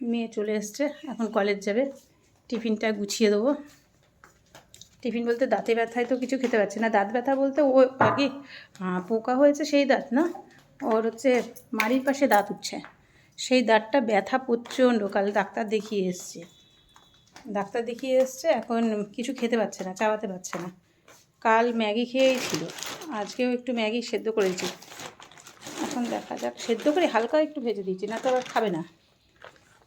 মেয়ে চলে এসছে। এখন কলেজ যাবে। টিফিনটা গুছিয়ে দেবো। টিফিন বলতে দাঁতে ব্যথায় তো কিছু খেতে পারছে না। দাঁত ব্যথা বলতে ও আগে পোকা হয়েছে সেই দাঁত না? ওর হচ্ছে মাড়ির পাশে দাঁত উঠছে। সেই দাঁতটা ব্যথা প্রচণ্ড। কাল ডাক্তার দেখিয়ে এসছে। ডাক্তার দেখিয়ে এসছে, এখন কিছু খেতে পারছে না, চাওয়াতে পারছে না। কাল ম্যাগি খেয়েই ছিল আজকেও একটু ম্যাগি সেদ্ধ করেছি। এখন দেখা যাক, সেদ্ধ করে হালকা একটু ভেজে দিয়েছি, না তো আবার খাবে না।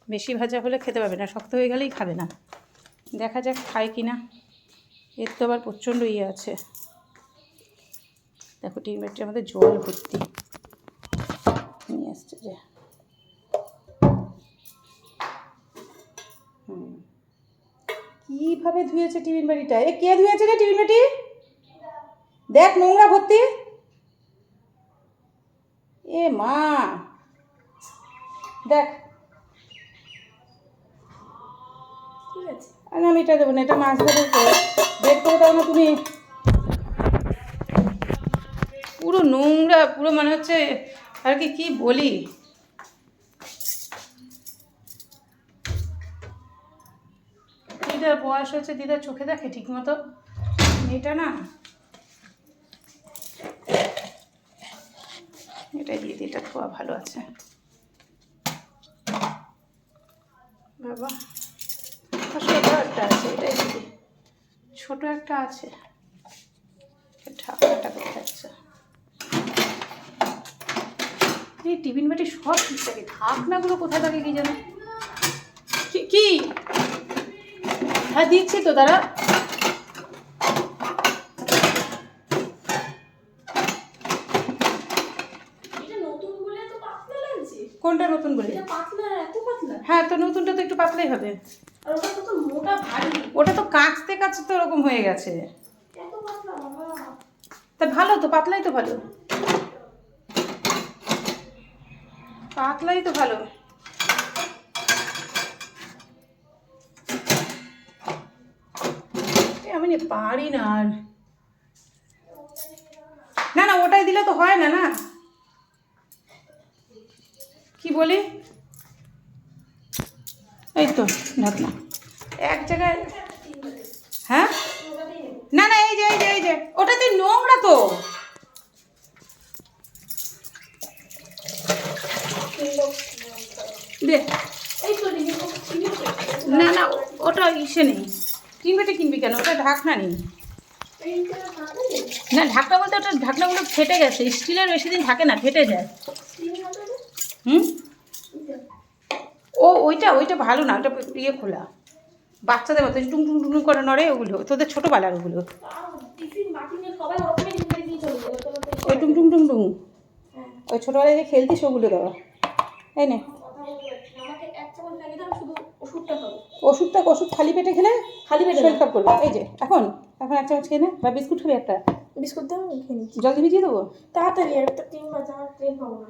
বেশি ভাজা হলে খেতে পাবে না, শক্ত হয়ে গেলেই খাবে না। দেখা যাক খায় কি না। এর তো আবার প্রচণ্ড ইয়ে আছে। দেখো, টিন ব্যাগটির আমাদের জল ভর্তি। নিয়ে আসছে যে। কীভাবে ধুয়েছে টিফিন বাড়িটা এ, কে ধুয়েছে রে টিফিন বাটি? দেখ, নোংরা ভর্তি। এ মা। দেখ ঠিক আছে। আর আমি এটা দেবো না এটা মাছ ধরে বের করে দাও না তুমি। পুরো নোংরা পুরো মনে হচ্ছে আর কি কি বলি? দিদার বয়স হয়েছে দিদার চোখে দেখে ঠিক মতো। এটা না এটাই দিয়ে দিই এটা খোয়া ভালো আছে। বাবা। ছোটো একটা আছে এটাই ছোটো একটা আছে। এ ঢাকনাটা কোথায় আছে? এই টিফিন বাটি সব ঠিক থাকে। ঢাকনাগুলো কোথায় থাকে কি জানো? কি- কি? হ্যাঁ দিচ্ছি তো লাগছে। কোনটা নতুন বলে? পাতলা। হ্যাঁ তো নতুনটা তো একটু পাতলাই হবে। ওটা মোটা ভারী। ওটা তো কাঁচতে কাঁচতে তো ওরকম হয়ে গেছে। তা ভালো তো পাতলাই তো ভালো। পাতলাই তো ভালো। আমি পারি না আর। না না ওটাই দিলে তো হয় না না? কি বলি? এই তো ঢাকনা এক জায়গায় হ্যাঁ? না না এই যে এই যে এই যে ওটাতে নোংরা তো। দে। না না ওটা ইসে নেই। কিনবে কিনবি কেন? ওটা ঢাকনা নেই। না ঢাকনা বলতে ওটা ঢাকনাগুলো ফেটে গেছে। স্টিলের বেশি দিন থাকে না ফেটে যায়। হুম? ও ওইটা ওইটা ভালো না ওটা ইয়ে খোলা। বাচ্চাদের মতো টুং টুং টুং করে নড়ে ওগুলো তোদের ছোটো বালার ওগুলো। ওই টুং টুং টুং টুং। হ্যাঁ ওই ছোটোবেলায় যে খেলতিস ওগুলো দেওয়া এই নে। ওষুধটা ওষুধটা ওষুধ খালি পেটে খেলে খালি পেটে শরীর খারাপ করবে। এই যে এখন এখন এক চামচ খেয়ে নে বা বিস্কুট খাবি একটা। বিস্কুট দাও আমি খেয়ে নিচ্ছি। জল ভিজিয়ে দেবো? তাড়াতাড়ি একটা ট্রেন বাজে আমার ট্রেন পাবো না।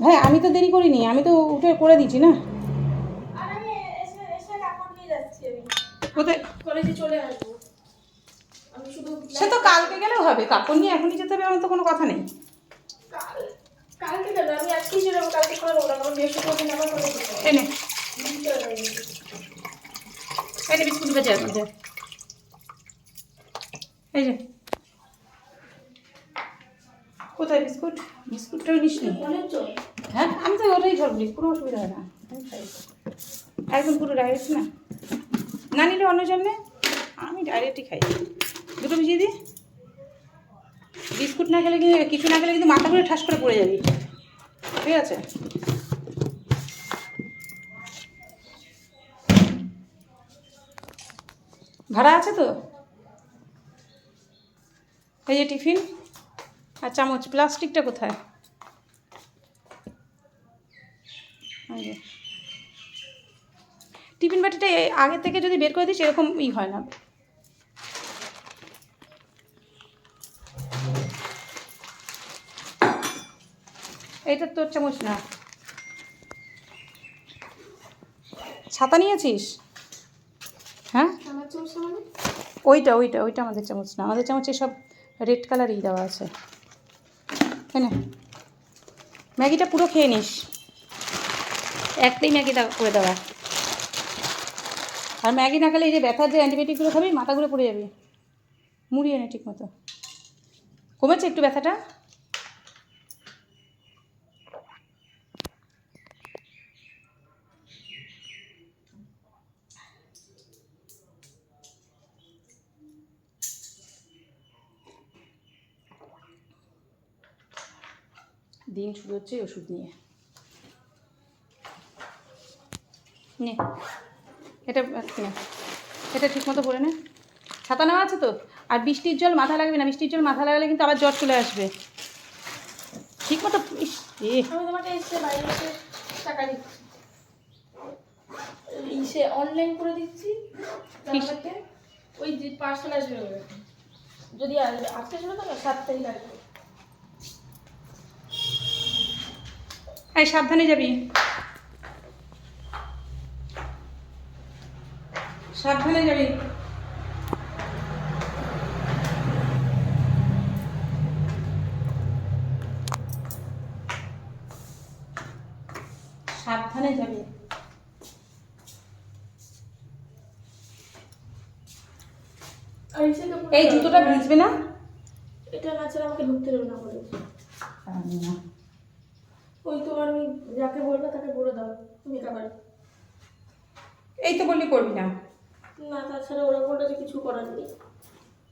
হ্যাঁ আমি তো দেরি করিনি আমি তো উঠে করে দিচ্ছি না আর আমি এসে এসে কাপড় নিয়ে যাচ্ছি আমি কোথায়? কলেজে চলে আসব। আমি শুধু সে তো কালকে গেলেও হবে। কাপড় নিয়ে এখনই যেতে হবে আমার তো কোনো কথা নেই। কাল কালকে আমি আজকেই চলে যাব। কালকে করে কারণ বৃহস্পতিবার আমার যে বিস্কুট এই যে। কোথায় বিস্কুট? বিস্কুটটাও নিস নি? হ্যাঁ আমি তো ওটাই ঝরবি কোনো অসুবিধা হয় না। একদম পুরো ডাইরেক্ট না। না নিলে অন্য সামনে আমি ডাইরেক্টই খাই। দুটো ভিজিয়ে দিই। বিস্কুট না খেলে কিন্তু, কিছু না খেলে কিন্তু মাথা করে ঠাস করে পড়ে যাবি। ঠিক আছে? ভাড়া আছে তো? এই যে টিফিন আর চামচ, প্লাস্টিকটা কোথায়। টিফিন বাটিটা আগে থেকে যদি বের করে দিস এরকম ই হয় না। এইটা তোর চামচ না। ছাতা নিয়েছিস? হ্যাঁ? মানে? ওইটা ওইটা ওইটা আমাদের চামচ না। আমাদের চামচে সব রেড কালারই দেওয়া আছে। তাই না। ম্যাগিটা পুরো খেয়ে নিস। একটাই ম্যাগিটা করে দেওয়া। আর ম্যাগি না খেলে এই যে ব্যথার যে অ্যান্টিবায়োটিকগুলো খাবি, মাথাগুলো পড়ে যাবে। মুড়িয়ে নে ঠিক মতো। কমেছে একটু ব্যথাটা? দিন শুরু হচ্ছে ওষুধ নিয়ে। নে। এটা এটা ঠিক মতো পরে নে। ছাতা নেওয়া আছে তো? আর বৃষ্টির জল মাথা লাগবে না বৃষ্টির জল মাথা লাগালে কিন্তু আবার জ্বর চলে আসবে। ঠিক মতো ইস, অনলাইন করে দিচ্ছি। ওই যে পার্সেল আসবে যদি তো সাত তারিখ সাবধানে যাবি। সাবধানে যাবি। সাবধানে যাবি। এই জুতোটা ভিজবে না? এটা না ছাড়া আমাকে ঢুকতে দেবে না বলে। ওই তো আমি যাকে বলব তাকে বলে দাও মেকআপ আর এই তো বললি করবি না। না তাছাড়া ওরা বলল যে কিছু করার নেই।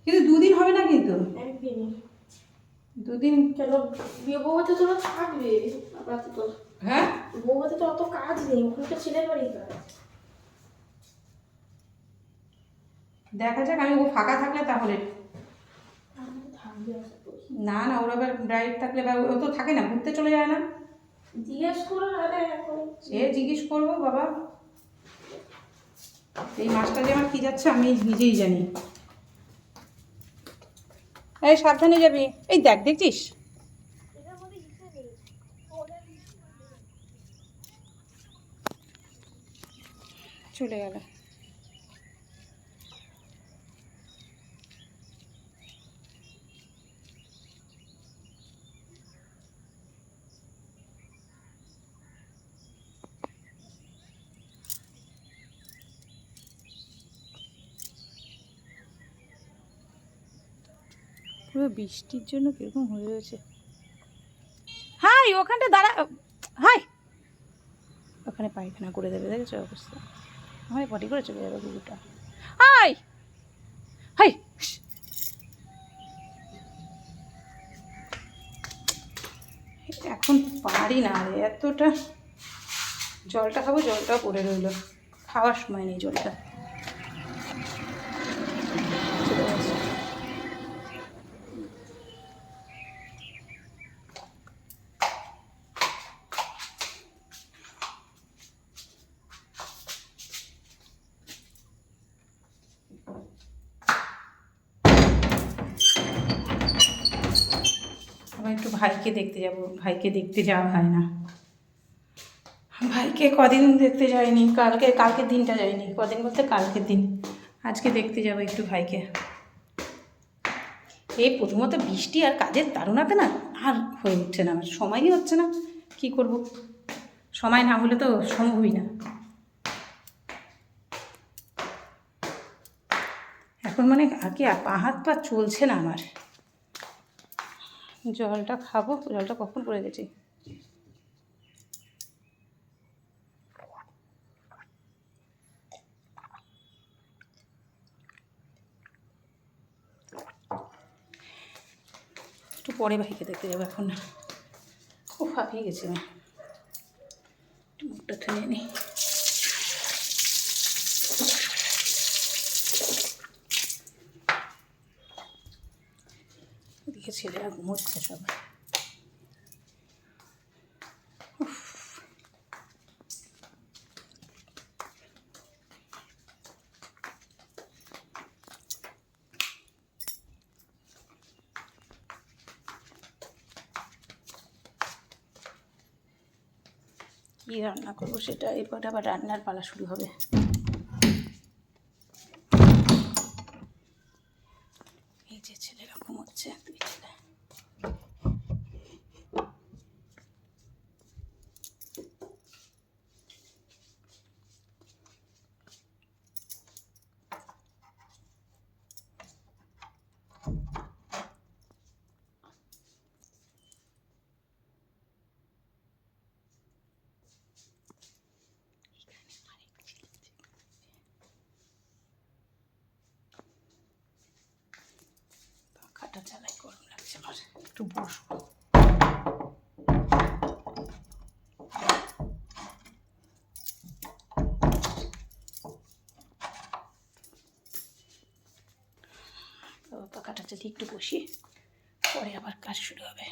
কিন্তু দুদিন হবে না কিন্তু? একদিনই। দুদিন? কেন? বিয়ে বউতে তোরা থাকবে। আপাতত তো হ্যাঁ? বউতে তো অত কাজ নেই। ওখানে তো ছেলের বাড়ি কাজ। দেখা যাক আমি ও ফাঁকা থাকলে তাহলে। না না ওরা আবার ব্রাইড থাকলে বা ও তো থাকে না ঘুরতে চলে যায় না। জিজ্ঞেস করো আরে সে জিজ্ঞেস করব বাবা। এই মাছটা যে আমার কী যাচ্ছে আমি নিজেই জানি। এই সাবধানে যাবি। এই দেখ, দেখছিস? চলে গেল। পুরো বৃষ্টির জন্য কীরকম হয়ে রয়েছে। হাই, ওখানটা দাঁড়া, হাই। ওখানে পায়খানা করে দেবে, দেখেছ অবস্থা। হয় পটি করে চলে যাবে কুকুরটা হাই হাই এখন পারি না রে, এতটা। জলটা খাব, জলটাও পড়ে রইল। খাওয়ার সময় নেই জলটা। আবার একটু ভাইকে দেখতে যাব। ভাইকে দেখতে যাওয়া হয় না। ভাইকে কদিন দেখতে যাইনি কালকে কালকের দিনটা যাইনি কদিন বলতে কালকের দিন। আজকে দেখতে যাব একটু ভাইকে। এই প্রথমত বৃষ্টি আর কাজের তাড়নাতে না আর হয়ে উঠছে না, আমার সময়ই হচ্ছে না। কি করব? সময় না হলে তো সম্ভবই না। এখন মানে আর কি পা হাত পা চলছে না আমার। জলটা খাব, জলটা কখন পড়ে গেছে? একটু পরে ভাইকে দেখতে যাব এখন। খুব হাঁপিয়ে গেছে আমি। একটু মুখটা ধুয়ে নিই। এদিকে ছেলেরা ঘুমোচ্ছে সব উফ। কি রান্না করব সেটা? এরপর আবার রান্নার পালা শুরু হবে এই যে ছেলেরা ঘুমোচ্ছে দুই ছেলে পাখাটা চালাই গরম লাগছে আমার একটু বসবো তো পাখাটা যদি একটু বসি। পরে আবার কাজ শুরু হবে।